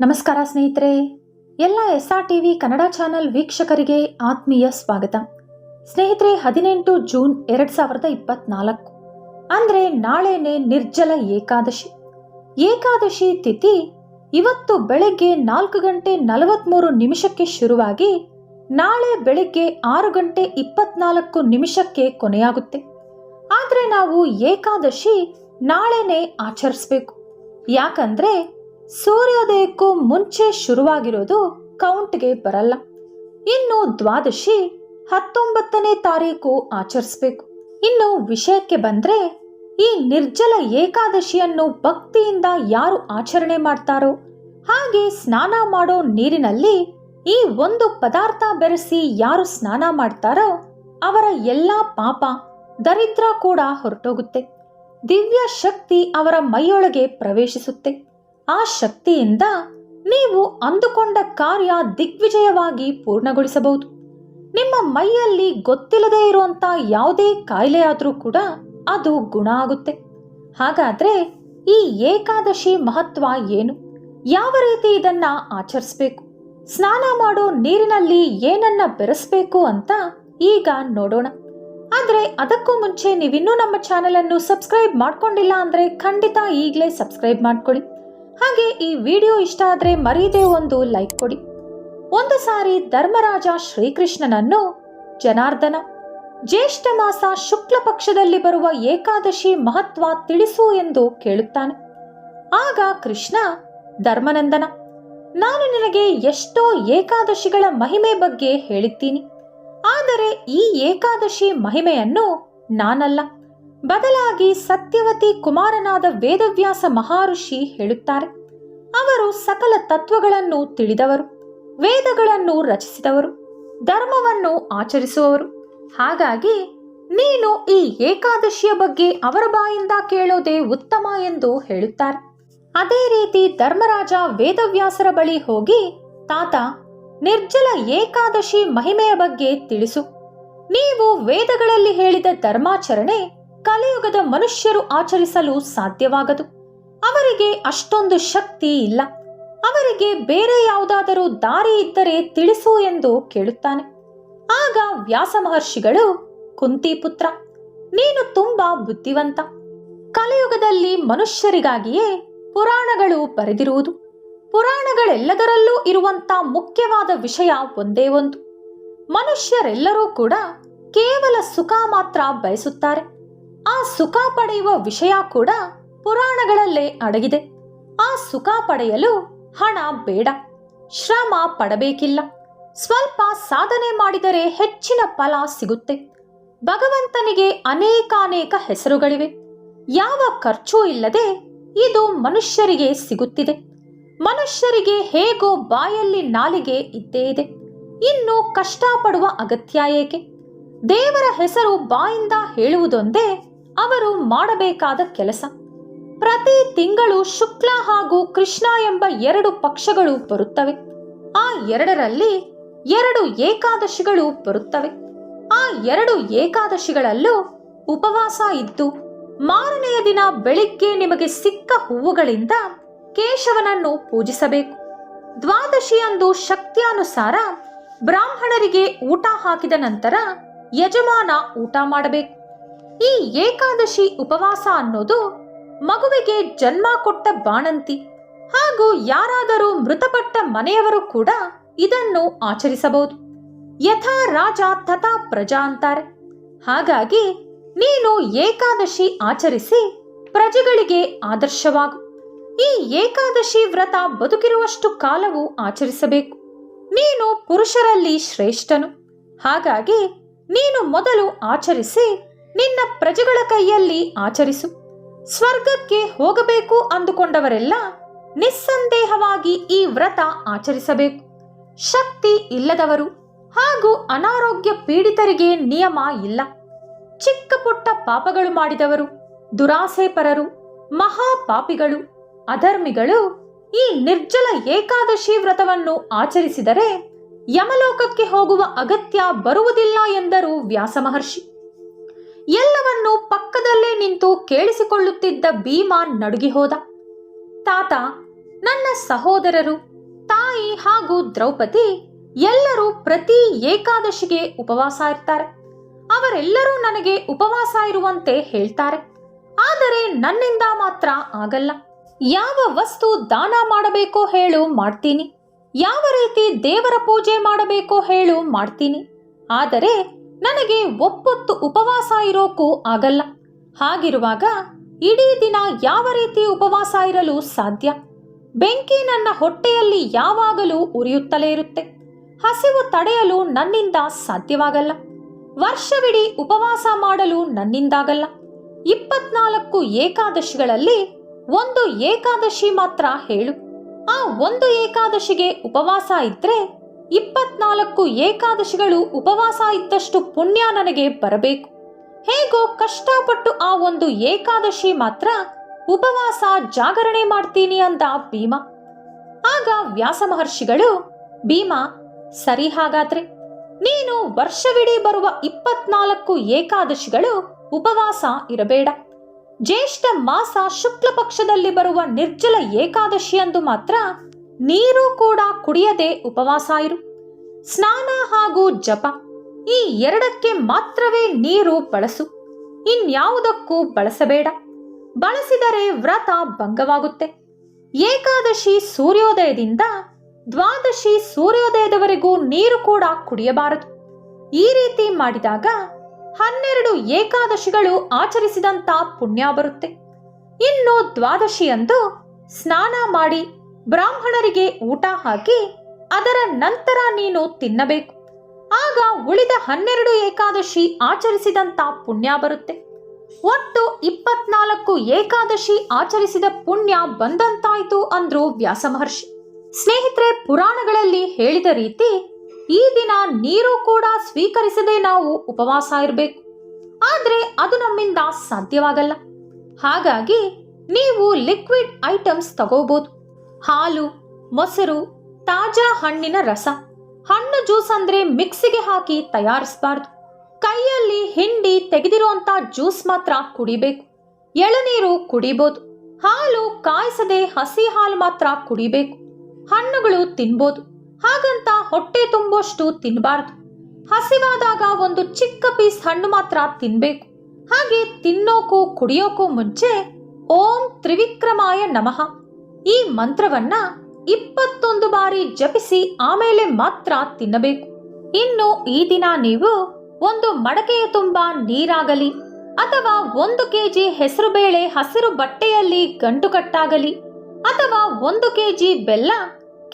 ನಮಸ್ಕಾರ ಸ್ನೇಹಿತರೆ. ಎಲ್ಲ S R TV Kannada channel ವೀಕ್ಷಕರಿಗೆ ಆತ್ಮೀಯ ಸ್ವಾಗತ. ಸ್ನೇಹಿತರೆ, ಹದಿನೆಂಟು ಜೂನ್ ಎರಡು ಸಾವಿರದ ಇಪ್ಪತ್ನಾಲ್ಕು. ಅಂದರೆ ನಾಳೆನೆ ನಿರ್ಜಲ ಏಕಾದಶಿ. ಏಕಾದಶಿ ತಿಥಿ ಇವತ್ತು ಬೆಳಗ್ಗೆ ನಾಲ್ಕು ಗಂಟೆ ನಲವತ್ತ್ಮೂರು ನಿಮಿಷಕ್ಕೆ ಶುರುವಾಗಿ ನಾಳೆ ಬೆಳಗ್ಗೆ ಆರು ಗಂಟೆ ಇಪ್ಪತ್ನಾಲ್ಕು ನಿಮಿಷಕ್ಕೆ ಕೊನೆಯಾಗುತ್ತೆ. ಆದರೆ ನಾವು ಏಕಾದಶಿ ನಾಳೆನೆ ಆಚರಿಸ್ಬೇಕು. ಯಾಕಂದ್ರೆ ಸೂರ್ಯೋದಯಕ್ಕೂ ಮುಂಚೆ ಶುರುವಾಗಿರೋದು ಕೌಂಟ್ಗೆ ಬರಲ್ಲ. ಇನ್ನು ದ್ವಾದಶಿ ಹತ್ತೊಂಬತ್ತನೇ ತಾರೀಕು ಆಚರಿಸ್ಬೇಕು. ಇನ್ನು ವಿಷಯಕ್ಕೆ ಬಂದ್ರೆ ಈ ನಿರ್ಜಲ ಏಕಾದಶಿಯನ್ನು ಭಕ್ತಿಯಿಂದ ಯಾರು ಆಚರಣೆ ಮಾಡ್ತಾರೋ, ಹಾಗೆ ಸ್ನಾನ ಮಾಡೋ ನೀರಿನಲ್ಲಿ ಈ ಒಂದು ಪದಾರ್ಥ ಬೆರೆಸಿ ಯಾರು ಸ್ನಾನ ಮಾಡ್ತಾರೋ, ಅವರ ಎಲ್ಲ ಪಾಪ, ದರಿದ್ರ ಕೂಡ ಹೊರಟೋಗುತ್ತೆ. ದಿವ್ಯ ಶಕ್ತಿ ಅವರ ಮೈಯೊಳಗೆ ಪ್ರವೇಶಿಸುತ್ತೆ. ಆ ಶಕ್ತಿಯಿಂದ ನೀವು ಅಂದುಕೊಂಡ ಕಾರ್ಯ ದಿಗ್ವಿಜಯವಾಗಿ ಪೂರ್ಣಗೊಳಿಸಬಹುದು. ನಿಮ್ಮ ಮೈಯಲ್ಲಿ ಗೊತ್ತಿಲ್ಲದೆ ಇರುವಂತ ಯಾವುದೇ ಕಾಯಿಲೆ ಆದರೂ ಕೂಡ ಅದು ಗುಣ ಆಗುತ್ತೆ. ಹಾಗಾದ್ರೆ ಈ ಏಕಾದಶಿ ಮಹತ್ವ ಏನು? ಯಾವ ರೀತಿ ಇದನ್ನ ಆಚರಿಸಬೇಕು? ಸ್ನಾನ ಮಾಡೋ ನೀರಿನಲ್ಲಿ ಏನನ್ನ ಬೆರೆಸ್ಬೇಕು ಅಂತ ಈಗ ನೋಡೋಣ. ಆದ್ರೆ ಅದಕ್ಕೂ ಮುಂಚೆ ನೀವಿನ್ನೂ ನಮ್ಮ ಚಾನೆಲ್ ಅನ್ನು ಸಬ್ಸ್ಕ್ರೈಬ್ ಮಾಡ್ಕೊಂಡಿಲ್ಲ ಅಂದ್ರೆ ಖಂಡಿತ ಈಗಲೇ ಸಬ್ಸ್ಕ್ರೈಬ್ ಮಾಡ್ಕೊಳ್ಳಿ. ಹಾಗೆ ಈ ವಿಡಿಯೋ ಇಷ್ಟ ಆದ್ರೆ ಮರೀದೇ ಒಂದು ಲೈಕ್ ಕೊಡಿ. ಒಂದು ಸಾರಿ ಧರ್ಮರಾಜ ಶ್ರೀಕೃಷ್ಣನನ್ನು ಜನಾರ್ದನ, ಜ್ಯೇಷ್ಠ ಮಾಸ ಶುಕ್ಲ ಪಕ್ಷದಲ್ಲಿ ಬರುವ ಏಕಾದಶಿ ಮಹತ್ವ ತಿಳಿಸು ಎಂದು ಕೇಳುತ್ತಾನೆ. ಆಗ ಕೃಷ್ಣ, ಧರ್ಮನಂದನ, ನಾನು ನಿನಗೆ ಎಷ್ಟೋ ಏಕಾದಶಿಗಳ ಮಹಿಮೆ ಬಗ್ಗೆ ಹೇಳಿದ್ದೀನಿ. ಆದರೆ ಈ ಏಕಾದಶಿ ಮಹಿಮೆಯನ್ನು ನಾನಲ್ಲ. ಬದಲಾಗಿ ಸತ್ಯವತಿ ಕುಮಾರನಾದ ವೇದವ್ಯಾಸ ಮಹಾಋಷಿ ಹೇಳುತ್ತಾರೆ. ಅವರು ಸಕಲ ತತ್ವಗಳನ್ನು ತಿಳಿದವರು, ವೇದಗಳನ್ನು ರಚಿಸಿದವರು, ಧರ್ಮವನ್ನು ಆಚರಿಸುವವರು. ಹಾಗಾಗಿ ನೀನು ಈ ಏಕಾದಶಿಯ ಬಗ್ಗೆ ಅವರ ಬಾಯಿಂದ ಕೇಳೋದೇ ಉತ್ತಮ ಎಂದು ಹೇಳುತ್ತಾರೆ. ಅದೇ ರೀತಿ ಧರ್ಮರಾಜ ವೇದವ್ಯಾಸರ ಬಳಿ ಹೋಗಿ ತಾತ, ನಿರ್ಜಲ ಏಕಾದಶಿ ಮಹಿಮೆಯ ಬಗ್ಗೆ ತಿಳಿಸು. ನೀವು ವೇದಗಳಲ್ಲಿ ಹೇಳಿದ ಧರ್ಮಾಚರಣೆ ಕಲಿಯುಗದ ಮನುಷ್ಯರು ಆಚರಿಸಲು ಸಾಧ್ಯವಾಗದು. ಅವರಿಗೆ ಅಷ್ಟೊಂದು ಶಕ್ತಿ ಇಲ್ಲ. ಅವರಿಗೆ ಬೇರೆ ಯಾವುದಾದರೂ ದಾರಿ ಇದ್ದರೆ ತಿಳಿಸು ಎಂದು ಕೇಳುತ್ತಾನೆ. ಆಗ ವ್ಯಾಸ ಮಹರ್ಷಿಗಳು, ಕುಂತಿ ಪುತ್ರ, ನೀನು ತುಂಬಾ ಬುದ್ಧಿವಂತ. ಕಲಿಯುಗದಲ್ಲಿ ಮನುಷ್ಯರಿಗಾಗಿಯೇ ಪುರಾಣಗಳು ಬರೆದಿರುವುದು. ಪುರಾಣಗಳೆಲ್ಲದರಲ್ಲೂ ಇರುವಂತ ಮುಖ್ಯವಾದ ವಿಷಯ ಒಂದೇ ಒಂದು. ಮನುಷ್ಯರೆಲ್ಲರೂ ಕೂಡ ಕೇವಲ ಸುಖ ಮಾತ್ರ ಬಯಸುತ್ತಾರೆ. ಆ ಸುಖ ಪಡೆಯುವ ವಿಷಯ ಕೂಡ ಪುರಾಣಗಳಲ್ಲೇ ಅಡಗಿದೆ. ಆ ಸುಖ ಪಡೆಯಲು ಹಣ ಬೇಡ, ಶ್ರಮ ಪಡಬೇಕಿಲ್ಲ. ಸ್ವಲ್ಪ ಸಾಧನೆ ಮಾಡಿದರೆ ಹೆಚ್ಚಿನ ಫಲ ಸಿಗುತ್ತೆ. ಭಗವಂತನಿಗೆ ಅನೇಕಾನೇಕ ಹೆಸರುಗಳಿವೆ. ಯಾವ ಖರ್ಚೂ ಇಲ್ಲದೆ ಇದು ಮನುಷ್ಯರಿಗೆ ಸಿಗುತ್ತಿದೆ. ಮನುಷ್ಯರಿಗೆ ಹೇಗೋ ಬಾಯಲ್ಲಿ ನಾಲಿಗೆ ಇದ್ದೇ ಇದೆ. ಇನ್ನು ಕಷ್ಟಪಡುವ ಅಗತ್ಯ ಏಕೆ? ದೇವರ ಹೆಸರು ಬಾಯಿಂದ ಹೇಳುವುದೊಂದೇ ಅವರು ಮಾಡಬೇಕಾದ ಕೆಲಸ. ಪ್ರತಿ ತಿಂಗಳು ಶುಕ್ಲ ಹಾಗೂ ಕೃಷ್ಣ ಎಂಬ ಎರಡು ಪಕ್ಷಗಳು ಬರುತ್ತವೆ. ಆ ಎರಡರಲ್ಲಿ ಎರಡು ಏಕಾದಶಿಗಳು ಬರುತ್ತವೆ. ಆ ಎರಡು ಏಕಾದಶಿಗಳಲ್ಲೂ ಉಪವಾಸ ಇದ್ದು, ಮಾರನೆಯ ದಿನ ಬೆಳಿಗ್ಗೆ ನಿಮಗೆ ಸಿಕ್ಕ ಹೂವುಗಳಿಂದ ಕೇಶವನನ್ನು ಪೂಜಿಸಬೇಕು. ದ್ವಾದಶಿಯಂದು ಶಕ್ತಿಯಾನುಸಾರ ಬ್ರಾಹ್ಮಣರಿಗೆ ಊಟ ಹಾಕಿದ ನಂತರ ಯಜಮಾನ ಊಟ ಮಾಡಬೇಕು. ಈ ಏಕಾದಶಿ ಉಪವಾಸ ಅನ್ನೋದು ಮಗುವಿಗೆ ಜನ್ಮ ಕೊಟ್ಟ ಬಾಣಂತಿ. ಹಾಗೂ ಯಾರಾದರೂ ಮೃತಪಟ್ಟ ಮನೆಯವರು ಕೂಡ ಇದನ್ನು ಆಚರಿಸಬಹುದು. ಯಥಾ ರಾಜ ತಥಾ ಪ್ರಜಾ ಅಂತಾರೆ. ಹಾಗಾಗಿ ನೀನು ಏಕಾದಶಿ ಆಚರಿಸಿ ಪ್ರಜೆಗಳಿಗೆ ಆದರ್ಶವಾಗು. ಈ ಏಕಾದಶಿ ವ್ರತ ಬದುಕಿರುವಷ್ಟು ಕಾಲವು ಆಚರಿಸಬೇಕು. ನೀನು ಪುರುಷರಲ್ಲಿ ಶ್ರೇಷ್ಠನು. ಹಾಗಾಗಿ ನೀನು ಮೊದಲು ಆಚರಿಸಿ ನಿನ್ನ ಪ್ರಜೆಗಳ ಕೈಯಲ್ಲಿ ಆಚರಿಸು. ಸ್ವರ್ಗಕ್ಕೆ ಹೋಗಬೇಕು ಅಂದುಕೊಂಡವರೆಲ್ಲ ನಿಸ್ಸಂದೇಹವಾಗಿ ಈ ವ್ರತ ಆಚರಿಸಬೇಕು. ಶಕ್ತಿ ಇಲ್ಲದವರು ಹಾಗೂ ಅನಾರೋಗ್ಯ ಪೀಡಿತರಿಗೆ ನಿಯಮ ಇಲ್ಲ. ಚಿಕ್ಕ ಪುಟ್ಟ ಪಾಪಗಳು ಮಾಡಿದವರು ದುರಾಸೆಪರರು ಮಹಾಪಾಪಿಗಳು ಅಧರ್ಮಿಗಳು ಈ ನಿರ್ಜಲ ಏಕಾದಶಿ ವ್ರತವನ್ನು ಆಚರಿಸಿದರೆ ಯಮಲೋಕಕ್ಕೆ ಹೋಗುವ ಅಗತ್ಯ ಬರುವುದಿಲ್ಲ ಎಂದರು ವ್ಯಾಸ ಮಹರ್ಷಿ ಎಲ್ಲವನ್ನೂ ಪಕ್ಕದಲ್ಲೇ ನಿಂತು ಕೇಳಿಸಿಕೊಳ್ಳುತ್ತಿದ್ದ ಭೀಮಾ ನಡುಗಿ ಹೋದ. ತಾತ, ನನ್ನ ಸಹೋದರರು, ತಾಯಿ ಹಾಗೂ ದ್ರೌಪದಿ ಎಲ್ಲರೂ ಪ್ರತಿ ಏಕಾದಶಿಗೆ ಉಪವಾಸ ಇರ್ತಾರೆ. ಅವರೆಲ್ಲರೂ ನನಗೆ ಉಪವಾಸ ಇರುವಂತೆ ಹೇಳ್ತಾರೆ. ಆದರೆ ನನ್ನಿಂದ ಮಾತ್ರ ಆಗಲ್ಲ. ಯಾವ ವಸ್ತು ದಾನ ಮಾಡಬೇಕೋ ಹೇಳು ಮಾಡ್ತೀನಿ. ಯಾವ ರೀತಿ ದೇವರ ಪೂಜೆ ಮಾಡಬೇಕೋ ಹೇಳು ಮಾಡ್ತೀನಿ. ಆದರೆ ನನಗೆ ಒಪ್ಪೊತ್ತು ಉಪವಾಸ ಇರೋಕ್ಕೂ ಆಗಲ್ಲ. ಹಾಗಿರುವಾಗ ಇಡೀ ದಿನ ಯಾವ ರೀತಿ ಉಪವಾಸ ಇರಲು ಸಾಧ್ಯ? ಬೆಂಕಿ ನನ್ನ ಹೊಟ್ಟೆಯಲ್ಲಿ ಯಾವಾಗಲೂ ಉರಿಯುತ್ತಲೇ ಇರುತ್ತೆ. ಹಸಿವು ತಡೆಯಲು ನನ್ನಿಂದ ಸಾಧ್ಯವಾಗಲ್ಲ. ವರ್ಷವಿಡೀ ಉಪವಾಸ ಮಾಡಲು ನನ್ನಿಂದಾಗಲ್ಲ. ಇಪ್ಪತ್ನಾಲ್ಕು ಏಕಾದಶಿಗಳಲ್ಲಿ ಒಂದು ಏಕಾದಶಿ ಮಾತ್ರ ಹೇಳು. ಆ ಒಂದು ಏಕಾದಶಿಗೆ ಉಪವಾಸ ಇದ್ರೆ ಇಪ್ಪತ್ನಾಲ್ಕು ಏಕಾದಶಿಗಳು ಉಪವಾಸ ಇದ್ದಷ್ಟು ಪುಣ್ಯ ನನಗೆ ಬರಬೇಕು. ಹೇಗೋ ಕಷ್ಟಪಟ್ಟು ಆ ಒಂದು ಏಕಾದಶಿ ಮಾತ್ರ ಉಪವಾಸ ಜಾಗರಣೆ ಮಾಡ್ತೀನಿ ಅಂದ ಭೀಮ. ಆಗ ವ್ಯಾಸ ಮಹರ್ಷಿಗಳು, ಭೀಮ, ಸರಿ ಹಾಗಾದ್ರೆ, ನೀನು ವರ್ಷವಿಡೀ ಬರುವ ಇಪ್ಪತ್ನಾಲ್ಕು ಏಕಾದಶಿಗಳು ಉಪವಾಸ ಇರಬೇಡ. ಜ್ಯೇಷ್ಠ ಮಾಸ ಶುಕ್ಲ ಪಕ್ಷದಲ್ಲಿ ಬರುವ ನಿರ್ಜಲ ಏಕಾದಶಿಯಂದು ಮಾತ್ರ ನೀರು ಕೂಡ ಕುಡಿಯದೆ ಉಪವಾಸ ಇರು. ಸ್ನಾನ ಹಾಗೂ ಜಪ, ಈ ಎರಡಕ್ಕೆ ಮಾತ್ರವೇ ನೀರು ಬಳಸು. ಇನ್ಯಾವುದಕ್ಕೂ ಬಳಸಬೇಡ. ಬಳಸಿದರೆ ವ್ರತ ಭಂಗವಾಗುತ್ತೆ. ಏಕಾದಶಿ ಸೂರ್ಯೋದಯದಿಂದ ದ್ವಾದಶಿ ಸೂರ್ಯೋದಯದವರೆಗೂ ನೀರು ಕೂಡ ಕುಡಿಯಬಾರದು. ಈ ರೀತಿ ಮಾಡಿದಾಗ ಹನ್ನೆರಡು ಏಕಾದಶಿಗಳು ಆಚರಿಸಿದಂತ ಪುಣ್ಯ ಬರುತ್ತೆ. ಇನ್ನು ದ್ವಾದಶಿಯಂದು ಸ್ನಾನ ಮಾಡಿ ಬ್ರಾಹ್ಮಣರಿಗೆ ಊಟ ಹಾಕಿ ಅದರ ನಂತರ ನೀನು ತಿನ್ನಬೇಕು. ಆಗ ಉಳಿದ ಹನ್ನೆರಡು ಏಕಾದಶಿ ಆಚರಿಸಿದಂತ ಪುಣ್ಯ ಬರುತ್ತೆ. ಒಟ್ಟು ಇಪ್ಪತ್ನಾಲ್ಕು ಏಕಾದಶಿ ಆಚರಿಸಿದ ಪುಣ್ಯ ಬಂದಂತಾಯ್ತು ಅಂದ್ರು ವ್ಯಾಸ ಮಹರ್ಷಿ. ಸ್ನೇಹಿತರೆ, ಪುರಾಣಗಳಲ್ಲಿ ಹೇಳಿದ ರೀತಿ ಈ ದಿನ ನೀರು ಕೂಡ ಸ್ವೀಕರಿಸದೆ ನಾವು ಉಪವಾಸ ಇರಬೇಕು. ಆದ್ರೆ ಅದು ನಮ್ಮಿಂದ ಸಾಧ್ಯವಾಗಲ್ಲ. ಹಾಗಾಗಿ ನೀವು ಲಿಕ್ವಿಡ್ ಐಟಮ್ಸ್ ತಗೋಬಹುದು ಹಾಲು, ಮೊಸರು, ತಾಜಾ ಹಣ್ಣಿನ ರಸ. ಹಣ್ಣು ಜ್ಯೂಸ್ ಅಂದ್ರೆ ಮಿಕ್ಸಿಗೆ ಹಾಕಿ ತಯಾರಿಸಬಾರ್ದು. ಕೈಯಲ್ಲಿ ಹಿಂಡಿ ತೆಗೆದಿರುವಂತ ಜ್ಯೂಸ್ ಮಾತ್ರ ಕುಡಿಬೇಕು. ಎಳನೀರು ಕುಡಿಬೋದು. ಹಾಲು ಕಾಯಿಸದೆ ಹಸಿ ಹಾಲು ಮಾತ್ರ ಕುಡಿಬೇಕು. ಹಣ್ಣುಗಳು ತಿನ್ಬೋದು. ಹಾಗಂತ ಹೊಟ್ಟೆ ತುಂಬೋಷ್ಟು ತಿನ್ನಬಾರ್ದು ಹಸಿವಾದಾಗ ಒಂದು ಚಿಕ್ಕ ಪೀಸ್ ಹಣ್ಣು ಮಾತ್ರ ತಿನ್ಬೇಕು. ಹಾಗೆ ತಿನ್ನೋಕು, ಕುಡಿಯೋಕು ಮುಂಚೆ ಓಂ ತ್ರಿವಿಕ್ರಮಾಯ ನಮಃ. ಈ ಮಂತ್ರವನ್ನ ಇಪ್ಪತ್ತೊಂದು ಬಾರಿ ಜಪಿಸಿ ಆಮೇಲೆ ಮಾತ್ರ ತಿನ್ನಬೇಕು. ಇನ್ನು ಈ ದಿನ ನೀವು ಒಂದು ಮಡಕೆಯ ತುಂಬ ನೀರಾಗಲಿ ಅಥವಾ ಒಂದು ಕೆಜಿ ಹೆಸರುಬೇಳೆ ಹಸಿರು ಬಟ್ಟೆಯಲ್ಲಿ ಗಂಟು ಕಟ್ಟಾಗಲಿ ಅಥವಾ ಒಂದು ಕೆಜಿ ಬೆಲ್ಲ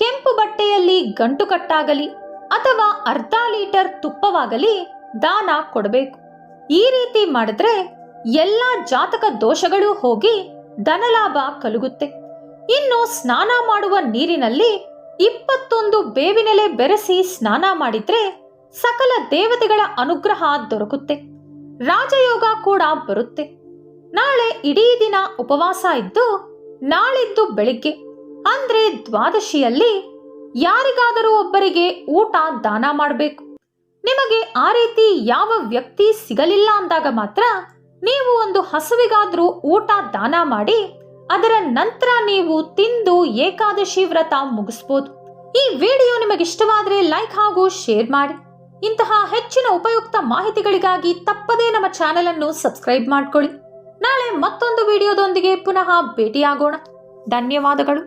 ಕೆಂಪು ಬಟ್ಟೆಯಲ್ಲಿ ಗಂಟು ಕಟ್ಟಾಗಲಿ ಅಥವಾ ಅರ್ಧ ಲೀಟರ್ ತುಪ್ಪವಾಗಲಿ ದಾನ ಕೊಡಬೇಕು. ಈ ರೀತಿ ಮಾಡಿದ್ರೆ ಎಲ್ಲ ಜಾತಕ ದೋಷಗಳು ಹೋಗಿ ಧನಲಾಭ ಕಲುಗುತ್ತೆ. ಇನ್ನು ಸ್ನಾನ ಮಾಡುವ ನೀರಿನಲ್ಲಿ ಇಪ್ಪತ್ತೊಂದು ಬೇವಿನೆಲೆ ಬೆರೆಸಿ ಸ್ನಾನ ಮಾಡಿದ್ರೆ ಸಕಲ ದೇವತೆಗಳ ಅನುಗ್ರಹ ದೊರಕುತ್ತೆ. ರಾಜಯೋಗ ಕೂಡ ಬರುತ್ತೆ. ನಾಳೆ ಇಡೀ ದಿನ ಉಪವಾಸ ಇದ್ದು ನಾಳಿದ್ದು ಬೆಳಿಗ್ಗೆ, ಅಂದ್ರೆ ದ್ವಾದಶಿಯಲ್ಲಿ ಯಾರಿಗಾದರೂ ಒಬ್ಬರಿಗೆ ಊಟ ದಾನ ಮಾಡಬೇಕು. ನಿಮಗೆ ಆ ರೀತಿ ಯಾವ ವ್ಯಕ್ತಿ ಸಿಗಲಿಲ್ಲ ಅಂದಾಗ ಮಾತ್ರ ನೀವು ಒಂದು ಹಸುವಿಗಾದ್ರೂ ಊಟ ದಾನ ಮಾಡಿ ಅದರ ನಂತರ ನೀವು ತಿಂದು ಏಕಾದಶಿ ವ್ರತ ಮುಗಿಸ್ಬೋದು. ಈ ವಿಡಿಯೋ ನಿಮಗೆ ಇಷ್ಟವಾದರೆ ಲೈಕ್ ಹಾಗೂ ಶೇರ್ ಮಾಡಿ. ಇಂತಹ ಹೆಚ್ಚಿನ ಉಪಯುಕ್ತ ಮಾಹಿತಿಗಳಿಗಾಗಿ ತಪ್ಪದೇ ನಮ್ಮ ಚಾನೆಲ್ ಅನ್ನು ಸಬ್ಸ್ಕ್ರೈಬ್ ಮಾಡ್ಕೊಳ್ಳಿ. ನಾಳೆ ಮತ್ತೊಂದು ವಿಡಿಯೋದೊಂದಿಗೆ ಪುನಃ ಭೇಟಿಯಾಗೋಣ. ಧನ್ಯವಾದಗಳು.